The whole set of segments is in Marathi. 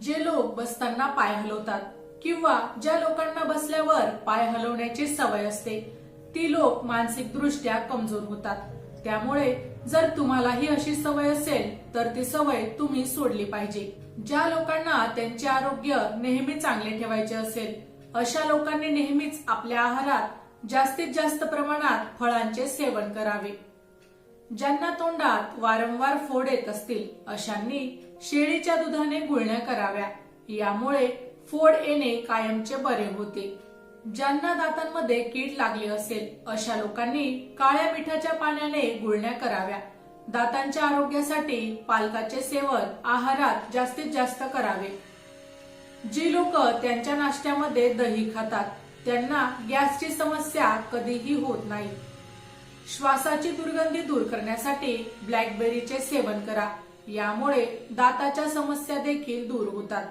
जे लोक बसताना पाय हलवतात किंवा ज्या लोकांना बसल्यावर पाय हलवण्याची सवय असते ती लोक मानसिक दृष्ट्या कमजोर होतात. त्यामुळे जर तुम्हालाही अशी सवय असेल तर ती सवय तुम्ही सोडली पाहिजे. ज्या लोकांना त्यांचे आरोग्य नेहमी चांगले ठेवायचे असेल अशा लोकांनी नेहमीच आपल्या आहारात जास्तीत जास्त प्रमाणात फळांचे सेवन करावे. ज्यांना तोंडात वारंवार फोड येत असतील अशांनी शेळीच्या दुधाने गुळण्या कराव्या. यामुळे फोड येणे कायमचे बरे होते. ज्यांना दातांमध्ये कीड लागली असेल अशा लोकांनी काळ्या मिठाच्या पाण्याने गुळण्या कराव्या. दातांच्या आरोग्यासाठी पालकाचे सेवन आहारात जास्तीत जास्त करावे. जी लोक त्यांच्या नाश्त्यामध्ये दही खातात त्यांना गॅसची समस्या कधीही होत नाही. श्वासाची दुर्गंधी दूर करण्यासाठी ब्लॅकबेरीचे सेवन करा. यामुळे दाताच्या समस्या देखील दूर होतात.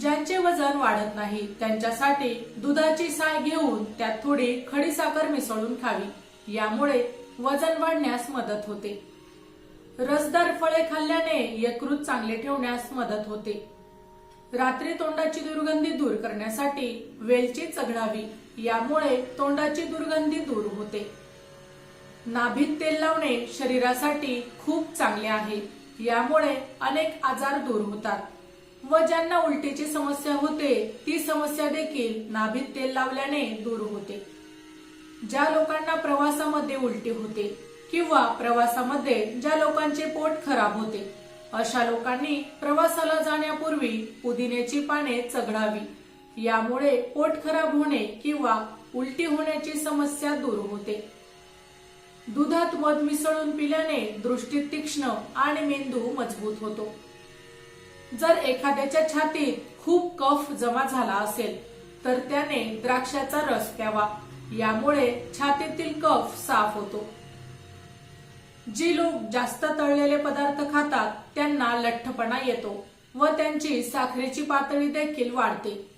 ज्यांचे वजन वाढत नाही त्यांच्यासाठी दुधाची साय घेऊन त्यात थोडी खडीसाखर मिसळून खावी. यामुळे वजन वाढण्यास मदत होते. रसदार फळे खाल्ल्याने यकृत चांगले ठेवण्यास मदत होते. रात्री तोंडाची दुर्गंधी दूर करण्यासाठी वेलची चघळावी. यामुळे तोंडाची दुर्गंधी दूर होते. नाभीत तेल लावणे शरीरासाठी खूप चांगले आहे. यामुळे अनेक आजार दूर होतात. व ज्यांना उलटीची समस्या होते ती समस्या देखील नाभीत तेल लावल्याने दूर होते. ज्या लोकांना प्रवासामध्ये उलटी होते किंवा प्रवासामध्ये ज्या लोकांचे पोट खराब होते अशा लोकांनी प्रवासाला जाण्यापूर्वी पुदिन्याची पाने चघळावी. यामुळे पोट खराब होणे किंवा उलटी होण्याची समस्या दूर होते. दुधात मध मिसळून पिल्याने दृष्टी तीक्ष्ण आणि मेंदू मजबूत होतो. जर एखाद्याच्या छातीत खूप कफ जमा झाला असेल तर त्याने द्राक्षाचा रस प्यावा. यामुळे छातीतील कफ साफ होतो. जी लोक जास्त तळलेले पदार्थ खातात त्यांना लठ्ठपणा येतो व त्यांची साखरेची पातळी देखील वाढते.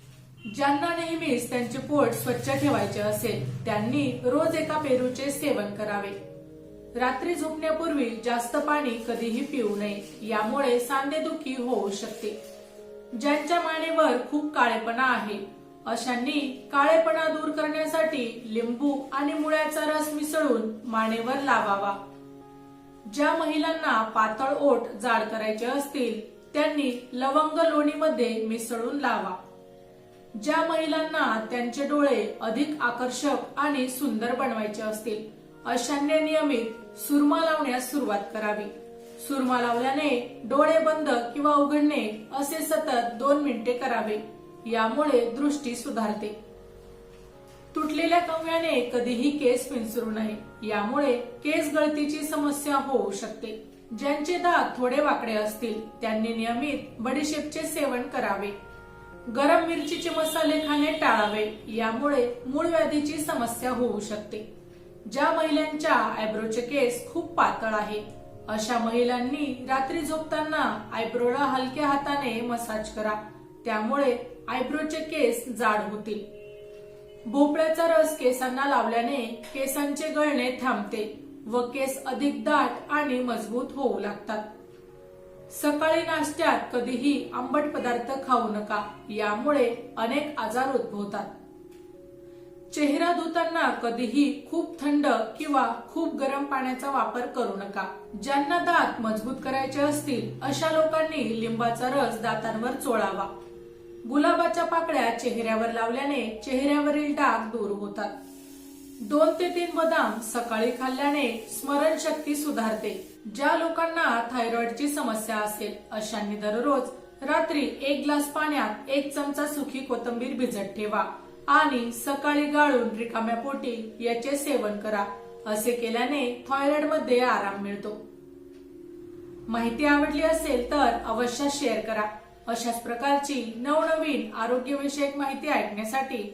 ज्यांना नेहमीच त्यांचे पोट स्वच्छ ठेवायचे असेल त्यांनी रोज एका पेरूचे सेवन करावे. रात्री झोपण्यापूर्वी जास्त पाणी कधीही पिऊ नये यामुळे सांधेदुखी होऊ शकते. ज्यांच्या मानेवर खूप काळेपणा आहे अशांनी काळेपणा दूर करण्यासाठी लिंबू आणि मुळ्याचा रस मिसळून मानेवर लावावा. ज्या महिलांना पातळ ओठ जाड करायचे असतील त्यांनी लवंग लोणीमध्ये मिसळून लावा. ज्या महिलांना त्यांचे डोळे अधिक आकर्षक आणि सुंदर बनवायचे असतील अशांनी नियमित सुरमा लावण्यास सुरुवात करावी. सुरमा लावल्याने डोळे बंद किंवा उघडणे असे सतत दोन मिनिटे करावे यामुळे दृष्टी सुधारते. तुटलेल्या कव्याने कधीही केस विंचरू नये यामुळे केस गळतीची समस्या होऊ शकते. ज्यांचे दात थोडे वाकडे असतील त्यांनी नियमित बडीशेपचे सेवन करावे. गरम मिरचीचे मसाले खाणे टाळावे यामुळे मूळ व्याधीची समस्या होऊ शकते. ज्या महिलांच्या आयब्रोचे केस खूप पातळ आहे अशा महिलांनी रात्री झोपताना आयब्रोला हलक्या हाताने मसाज करा त्यामुळे आयब्रोचे केस जाड होतील. भोपळ्याचा रस केसांना लावल्याने केसांचे गळणे थांबते व केस अधिक दाट आणि मजबूत होऊ लागतात. सकाळी नाश्त्यात कधीही आंबट पदार्थ खाऊ नका. यामुळे अनेक आजार उद्भवतात. चेहरा धुताना कधीही खूप थंड किंवा खूप गरम पाण्याचा वापर करू नका. ज्यांना दात मजबूत करायचे असतील अशा लोकांनी लिंबाचा रस दातांवर चोळावा. गुलाबाच्या पाकळ्या चेहऱ्यावर लावल्याने चेहऱ्यावरील डाग दूर होतात. दोन ते तीन बदाम सकाळी खाल्ल्याने स्मरणशक्ती सुधारते. ज्या लोकांना थायरॉइडची समस्या असेल अशांनी दररोज रात्री एक ग्लास पाण्यात एक चमचा सुखी कोथिंबीर भिजत ठेवा आणि सकाळी गाळून रिकाम्या पोटी याचे सेवन करा. असे केल्याने थायरॉइडमध्ये आराम मिळतो. माहिती आवडली असेल तर अवश्य शेअर करा. अशाच प्रकारची नवनवीन आरोग्यविषयक माहिती ऐकण्यासाठी